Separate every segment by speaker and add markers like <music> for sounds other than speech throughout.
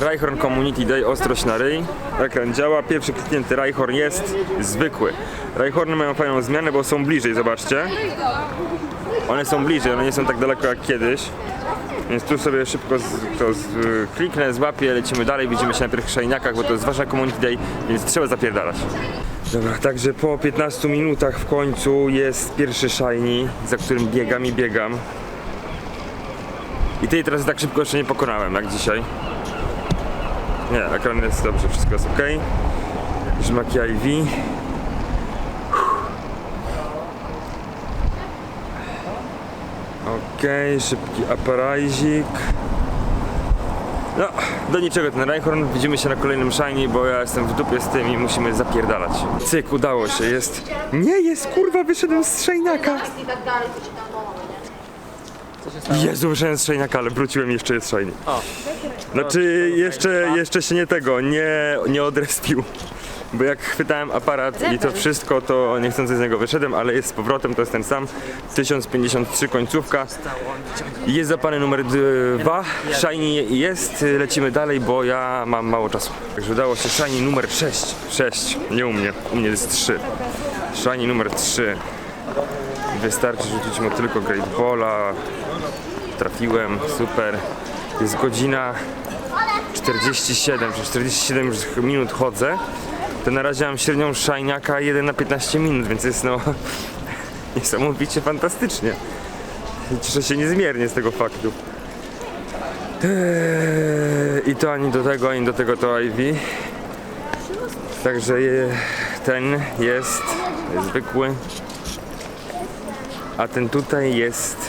Speaker 1: Reichorn Community Day, ostrość na ryj. Ekran działa, pierwszy kliknięty Reichorn jest zwykły. Reichorny mają fajną zmianę, bo są bliżej, zobaczcie. One są bliżej, one nie są tak daleko jak kiedyś. Więc tu sobie szybko z, to z, kliknę, złapię, lecimy dalej, widzimy się na pierwszych szajniakach, bo to jest wasza community day, więc trzeba zapierdalać. Dobra, także po 15 minutach w końcu jest pierwszy shiny, za którym biegam i biegam. I tej teraz tak szybko jeszcze nie pokonałem jak dzisiaj. Nie, ekran jest dobrze, wszystko jest ok. Żmaki IV. Okej, szybki aparajzik. No, do niczego ten Reinhorn. Widzimy się na kolejnym shiny, bo ja jestem w dupie z tym i musimy zapierdalać. Cyk, udało się, jest. Nie jest, kurwa, wyszedłem z szejniaka.
Speaker 2: I?
Speaker 1: Jezu, wyszedłem z szejniaka, ale wróciłem jeszcze jest shiny.
Speaker 3: O.
Speaker 1: Znaczy, jeszcze, jeszcze się nie tego, nie, nie odrespił. Bo jak chwytałem aparat i to wszystko, to niechcący z niego wyszedłem, ale jest z powrotem, to jest ten sam. 1053 końcówka. Jest zapany numer 2. Shiny jest, lecimy dalej, bo ja mam mało czasu. Także udało się Shiny numer 6. 6, nie u mnie, u mnie jest 3. Shiny numer 3. Wystarczy rzucić mu tylko Great Balla. Trafiłem, super. Jest godzina 47, przez 47 już minut chodzę. To na razie mam średnią szajniaka 1 na 15 minut, więc jest no <laughs> niesamowicie fantastycznie. Cieszę się niezmiernie z tego faktu. Eee, I to ani do tego, ani do tego to Ivy. Także ten jest zwykły. A ten tutaj jest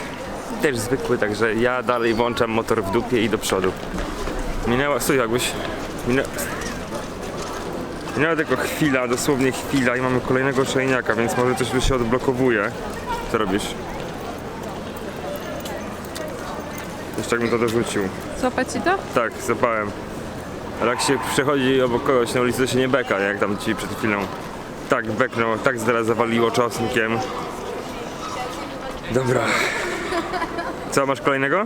Speaker 1: też zwykły, także ja dalej włączam motor w dupie i do przodu. Minęła, stój jakbyś, minę... minęła tylko chwila, dosłownie chwila i mamy kolejnego szejniaka, więc może coś tu się odblokowuje. Co robisz? Jeszcze jakbym to dorzucił.
Speaker 4: Złapać ci to?
Speaker 1: Tak, zapałem. Ale jak się przechodzi obok kogoś na ulicy, to się nie beka, jak tam ci przed chwilą. Tak, beknął, tak zaraz zawaliło czosnkiem. Dobra. Co, masz kolejnego?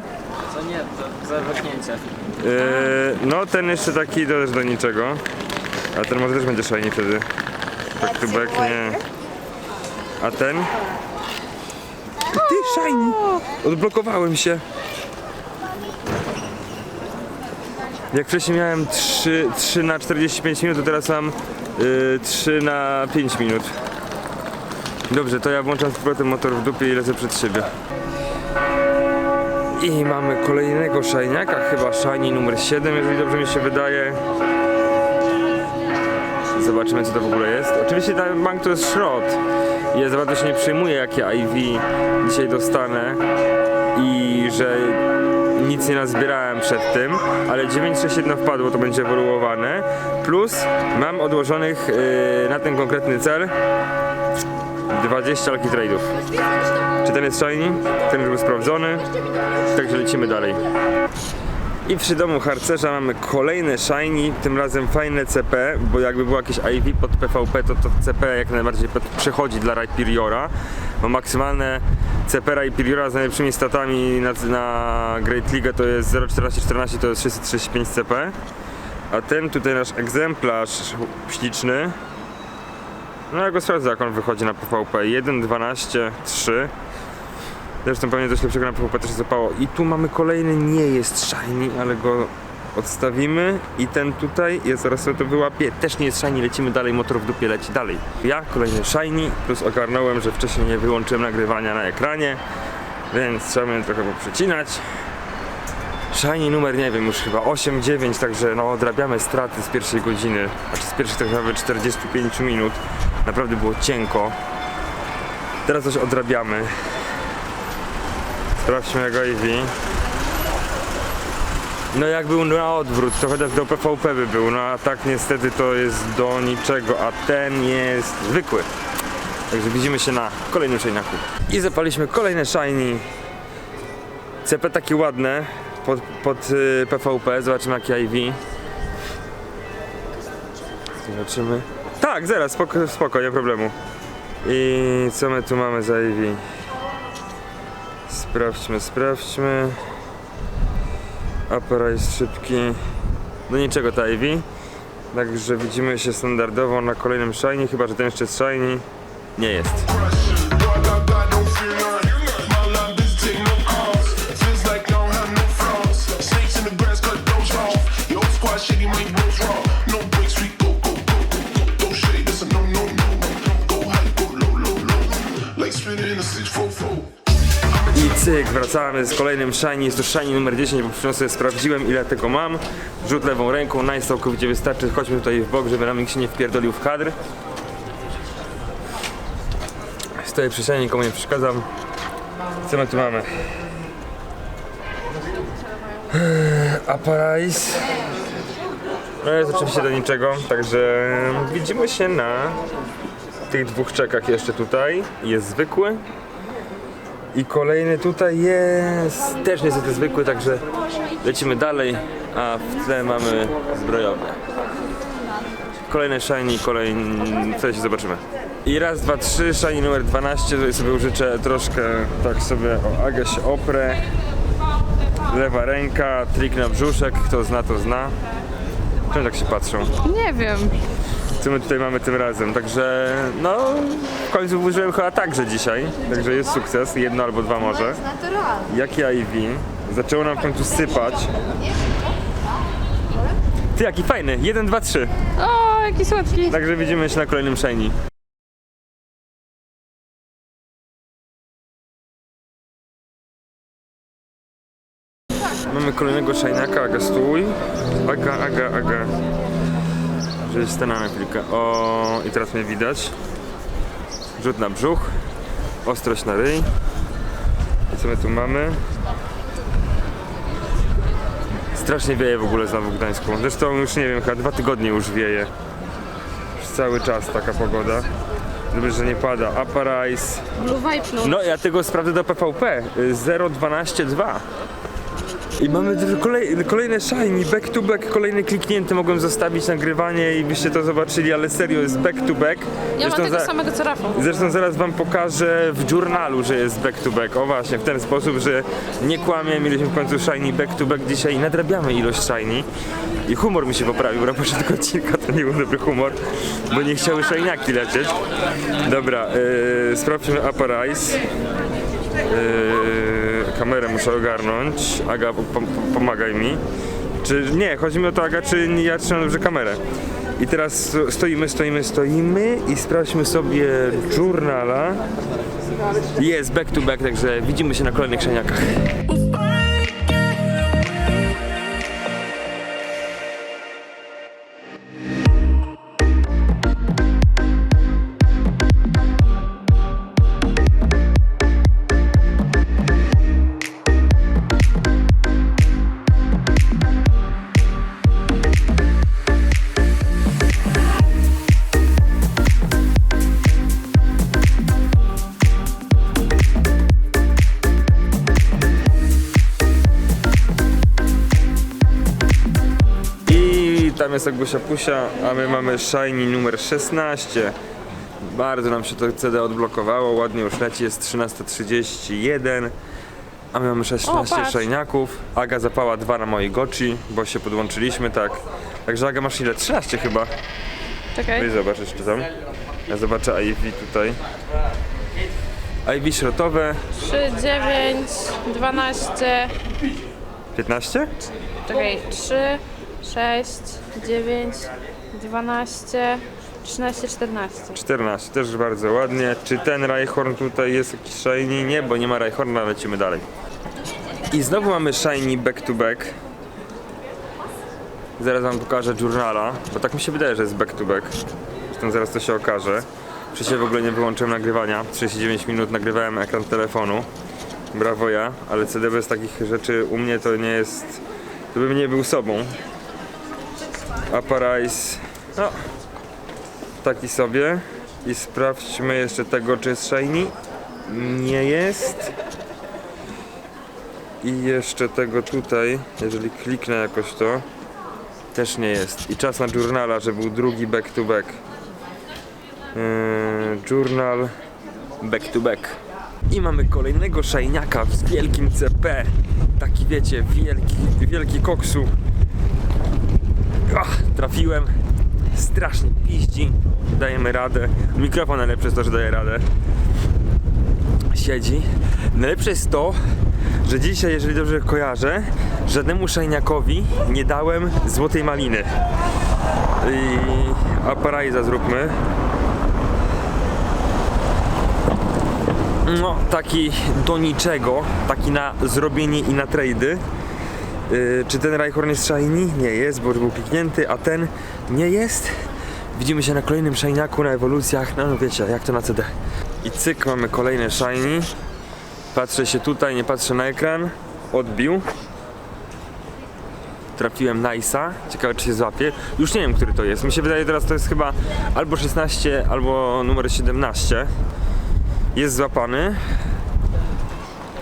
Speaker 3: To nie, to za wypchnięcie.
Speaker 1: Yy, no ten jeszcze taki to też do niczego. A ten może też będzie shiny wtedy. Tak to beknie. A ten? Ty shiny! Odblokowałem się. Jak wcześniej miałem 3, 3 na 45 minut, to teraz mam yy, 3 na 5 minut. Dobrze, to ja włączam z powrotem motor w dupie i lecę przed siebie. I mamy kolejnego szajniaka, chyba shiny numer 7, jeżeli dobrze mi się wydaje. Zobaczymy co to w ogóle jest. Oczywiście ten bank to jest szrot. Ja za bardzo się nie przejmuję jakie IV dzisiaj dostanę i że nic nie nazbierałem przed tym, ale 961 wpadło, to będzie ewoluowane. Plus mam odłożonych yy, na ten konkretny cel 20 Lucky Trade'ów. Czy ten jest shiny? Ten już był sprawdzony. Także lecimy dalej. I przy domu harcerza mamy kolejne shiny, tym razem fajne CP, bo jakby było jakieś IV pod PvP, to to CP jak najbardziej przechodzi dla Rhyperiora, bo maksymalne CP Rhyperiora z najlepszymi statami na, na Great League to jest 0,1414 to jest 635 CP, a ten tutaj nasz egzemplarz śliczny, no ja go sprawdzę jak on wychodzi na PvP, 1, 12, 3 Zresztą pewnie coś lepszego na PvP też zapało. I tu mamy kolejny, nie jest shiny, ale go odstawimy. I ten tutaj, ja zaraz sobie to wyłapię, też nie jest shiny, lecimy dalej, motor w dupie leci dalej. Ja kolejny shiny, plus ogarnąłem, że wcześniej nie wyłączyłem nagrywania na ekranie, więc trzeba mnie trochę poprzecinać. Shiny numer, nie wiem, już chyba 8-9, także no odrabiamy straty z pierwszej godziny, znaczy z pierwszych tak naprawdę 45 minut. Naprawdę było cienko. Teraz coś odrabiamy. Sprawdźmy jak Ivy. No jak był na odwrót, to chociaż do PvP by był, no a tak niestety to jest do niczego, a ten jest zwykły. Także widzimy się na kolejnym szejniaku. I zapaliśmy kolejne shiny. CP takie ładne pod, pod y, PvP, zobaczymy jakie Ivy. Zobaczymy. Tak, zaraz, spoko, spoko, nie problemu. I co my tu mamy za Ivy? Sprawdźmy, sprawdźmy. Aparat szybki. do niczego ta Ivy. Także widzimy się standardowo na kolejnym shiny, chyba że ten jeszcze jest shiny. Nie jest.
Speaker 4: I
Speaker 1: cyk, wracamy z kolejnym shiny. Jest to shiny numer 10, bo przyniosłem, sprawdziłem ile tego mam. Rzut lewą ręką, nice całkowicie wystarczy. Chodźmy tutaj w bok, żeby Ramik się nie wpierdolił w kadr. Stoję przy ścianie, nikomu nie przeszkadzam. Co my tu mamy? Aparais. No jest oczywiście do niczego, także widzimy się na tych dwóch czekach jeszcze tutaj. Jest zwykły. I kolejny tutaj jest też niestety zwykły, także lecimy dalej, a w tle mamy zbrojownię. Kolejne shiny, kolejny, wtedy się zobaczymy. I raz, dwa, trzy, shiny numer 12, tutaj sobie użyczę troszkę, tak sobie, o, się oprę. Lewa ręka, trik na brzuszek, kto zna, to zna. Czemu tak się patrzą?
Speaker 2: Nie wiem.
Speaker 1: Co my tutaj mamy tym razem. Także no w końcu użyłem chyba także dzisiaj. Także jest sukces, jedno albo dwa może. Jak ja i Wi. Zaczęło nam w końcu sypać. Ty jaki fajny, 1, 2, 3.
Speaker 2: O, jaki słodki.
Speaker 1: Także widzimy się na kolejnym shiny. Mamy kolejnego szajnaka, Aga stój. Aga, Aga, Aga. Że stanę chwilkę. O, i teraz mnie widać. Rzut na brzuch. Ostrość na ryj. I co my tu mamy? Strasznie wieje w ogóle znowu w Gdańsku. Zresztą już nie wiem, chyba dwa tygodnie już wieje. Już cały czas taka pogoda. Dobrze, że nie pada. Aparais.
Speaker 2: Blue Vibe no.
Speaker 1: No, ja tego sprawdzę do PVP. y, 0122. I mamy kolej, kolejne shiny, back to back, kolejne kliknięte, mogłem zostawić nagrywanie i byście to zobaczyli, ale serio jest back to back.
Speaker 2: Ja mam tego
Speaker 1: za-
Speaker 2: samego co Rafał.
Speaker 1: Zresztą zaraz wam pokażę w journalu, że jest back to back. O właśnie, w ten sposób, że nie kłamie, mieliśmy w końcu shiny back to back dzisiaj i nadrabiamy ilość shiny. I humor mi się poprawił na początku <laughs> odcinka, to nie był dobry humor, bo nie chciały shiniaki lecieć. Dobra, yy, sprawdźmy Aparais. Yy, kamerę muszę ogarnąć. Aga, pom- pom- pomagaj mi. Czy nie, chodzi mi o to, Aga, czy ja trzymam dobrze kamerę. I teraz sto- stoimy, stoimy, stoimy i sprawdźmy sobie journala. Jest back to back, także widzimy się na kolejnych szaniakach. Tam jest Agusia Pusia, a my mamy Shiny numer 16. Bardzo nam się to CD odblokowało, ładnie już leci, jest 13.31. A my mamy 16
Speaker 2: patrz.
Speaker 1: szajniaków. Aga zapała dwa na mojej goci, bo się podłączyliśmy, tak. Także Aga masz ile? 13 chyba.
Speaker 2: Czekaj.
Speaker 1: Weź zobacz jeszcze tam. Ja zobaczę IV tutaj. IV śrotowe
Speaker 2: 3, 9, 12,
Speaker 1: 15?
Speaker 2: czekaj, 3, 6, 9, 12, 13, 14.
Speaker 1: 14, też bardzo ładnie. Czy ten Rhyhorn tutaj jest jakiś shiny? Nie, bo nie ma Rhyhorna, lecimy dalej. I znowu mamy shiny back to back. Zaraz wam pokażę journala, bo tak mi się wydaje, że jest back to back. Zresztą zaraz to się okaże. Przecież w ogóle nie wyłączyłem nagrywania. 39 minut nagrywałem ekran telefonu. Brawo ja, ale CD bez takich rzeczy u mnie to nie jest... To bym nie był sobą. Aparais... No, taki sobie i sprawdźmy jeszcze tego, czy jest shiny. Nie jest. I jeszcze tego tutaj, jeżeli kliknę jakoś to, też nie jest. I czas na journala, że był drugi back to back. Yy, journal back to back. I mamy kolejnego szajniaka z wielkim CP. Taki wiecie, wielki, wielki koksu. Trafiłem. Strasznie piździ. Dajemy radę. Mikrofon najlepszy jest to, że daje radę. Siedzi. Najlepsze jest to, że dzisiaj, jeżeli dobrze kojarzę, żadnemu szajniakowi nie dałem złotej maliny. I aparajza zróbmy. No, taki do niczego, taki na zrobienie i na trady. Yy, czy ten Rhyhorn jest shiny? Nie jest, bo już był kliknięty, a ten nie jest. Widzimy się na kolejnym shiniaku, na ewolucjach, no, no wiecie, jak to na CD. I cyk, mamy kolejne shiny. Patrzę się tutaj, nie patrzę na ekran. Odbił. Trafiłem Nice'a. Ciekawe, czy się złapie. Już nie wiem, który to jest. Mi się wydaje, teraz to jest chyba albo 16, albo numer 17. Jest złapany.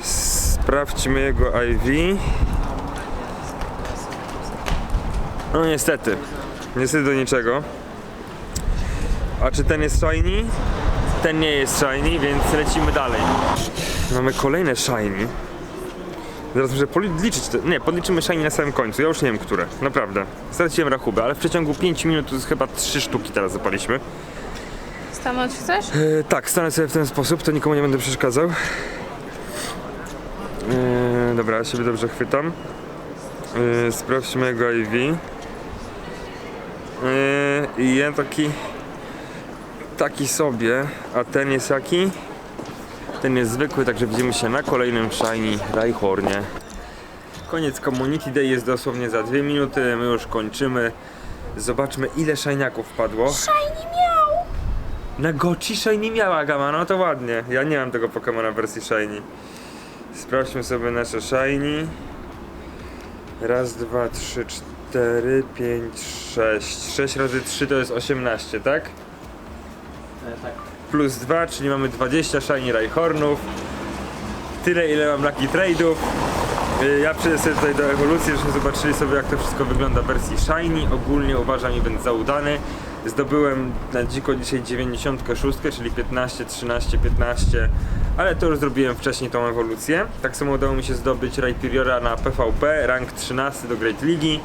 Speaker 1: Sprawdźmy jego IV. No niestety. Niestety do niczego. A czy ten jest shiny? Ten nie jest shiny, więc lecimy dalej. Mamy kolejne shiny. Zaraz muszę podliczyć te, Nie, podliczymy shiny na samym końcu. Ja już nie wiem, które. Naprawdę. Straciłem rachubę, ale w przeciągu 5 minut to jest chyba 3 sztuki teraz zapaliśmy.
Speaker 2: Stanąć chcesz?
Speaker 1: E, tak, stanę sobie w ten sposób, to nikomu nie będę przeszkadzał. E, dobra, ja siebie dobrze chwytam. E, sprawdźmy jego IV. E, I taki... Taki sobie, a ten jest jaki? Ten jest zwykły, także widzimy się na kolejnym Shiny Rhyhornie. Koniec Community Day jest dosłownie za dwie minuty, my już kończymy. Zobaczmy ile shiniaków wpadło. Na Gochi Shiny miała gama, no to ładnie. Ja nie mam tego Pokemona w wersji Shiny. Sprawdźmy sobie nasze Shiny. Raz, dwa, trzy, cztery, pięć, sześć. Sześć razy trzy to jest 18, tak?
Speaker 3: E, tak.
Speaker 1: Plus dwa, czyli mamy 20 Shiny Rhyhornów. Tyle ile mam Lucky Trade'ów. Y, Ja przejdę sobie tutaj do ewolucji, żebyśmy zobaczyli sobie jak to wszystko wygląda w wersji Shiny. Ogólnie uważam event za udany. Zdobyłem na dziko dzisiaj 96, czyli 15, 13, 15, ale to już zrobiłem wcześniej tą ewolucję. Tak samo udało mi się zdobyć Rhyperiora na PvP, rank 13 do Great League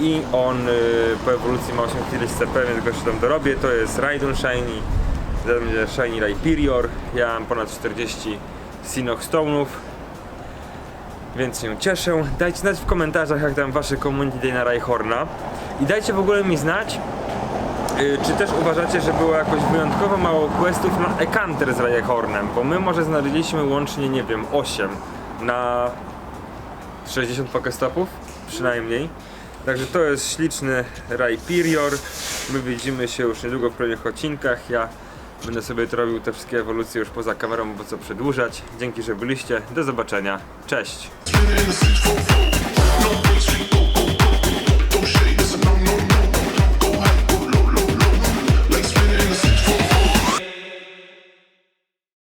Speaker 1: i on y, po ewolucji ma 8 ileś CP, więc go się tam dorobię. To jest Raidon Shiny, zatem będzie Shiny Rhyperior. Ja mam ponad 40 Sinnoh Stone'ów, więc się cieszę. Dajcie znać w komentarzach, jak tam wasze community day na Rhyhorna. I dajcie w ogóle mi znać, y, czy też uważacie, że było jakoś wyjątkowo mało questów na Ekanter z Rhyhornem, bo my może znaleźliśmy łącznie, nie wiem, 8 na 60 pokestopów, przynajmniej. Także to jest śliczny Rhyperior. My widzimy się już niedługo w kolejnych odcinkach. Ja będę sobie to robił te wszystkie ewolucje już poza kamerą, bo co przedłużać. Dzięki, że byliście. Do zobaczenia. Cześć!